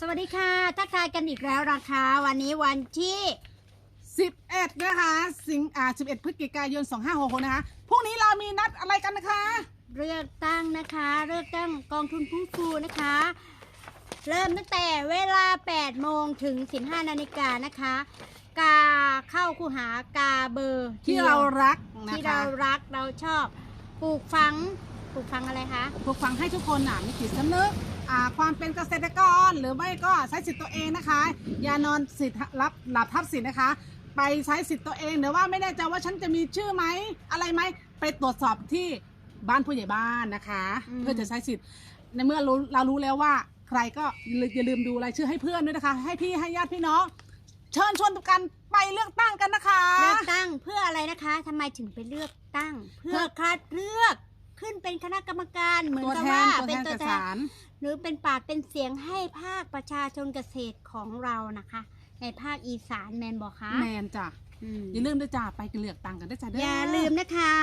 สวัสดีค่ะทักทายกันอีกแล้วนะคะ วันนี้วันที่11 นะคะ สิงอ่า11 พฤศจิกายน 2566 นะคะ พรุ่งนี้เรามีนัดอะไรกันนะคะ เลือกตั้งนะคะเลือกตั้งกองทุนผู้ฟูนะคะ เริ่มตั้งแต่เวลา 8 โมงถึง 15 นาฬิกานะคะ กาเข้าคูหากาเบอร์ที่เรารักนะที่คะเรารักเราชอบปลูกฝังปลูกฝังอะไรคะ ปลูกฝังให้ทุกคนน่ะมีจิตสำนึกอ่า ความเป็นเกษตรกร หรือไม่ก็ใช้สิทธิ์ตัวเองนะคะ อย่านอนสิทธิ์รับหลับทับสิทธิ์นะคะ ไปใช้สิทธิ์ตัวเองหรือว่าไม่แน่ใจว่าฉันจะมีชื่อไหมอะไรไหมไปตรวจสอบที่บ้านผู้ใหญ่บ้านนะคะ เพื่อจะใช้สิทธิ์ในเมื่อรู้เรารู้แล้วว่าใครก็อย่าลืมดูรายชื่อให้เพื่อนด้วยนะคะ ให้พี่ให้ญาติพี่น้องเชิญชวนทุกกันไปเลือกตั้งกันนะคะ เลือกตั้งเพื่ออะไรนะคะทำไมถึงไปเลือกตั้ง เพื่อคัดเลือกขึ้นเป็นคณะกรรมการเหมือนตัวกับแทว่านตัวเป็แทนนตัวเกแทษนร หรือเป็นปากเป็นเสียงให้ภาคประชาชนเกษตรของเรานะคะ ในภาคอีสานแมนบอกคะ แมนจ้ะ อืมอย่าลืมด้วยจ้าไปกันเลือกตั้งกันด้วยจ้าเด้ออ อย่าลืมนะคะ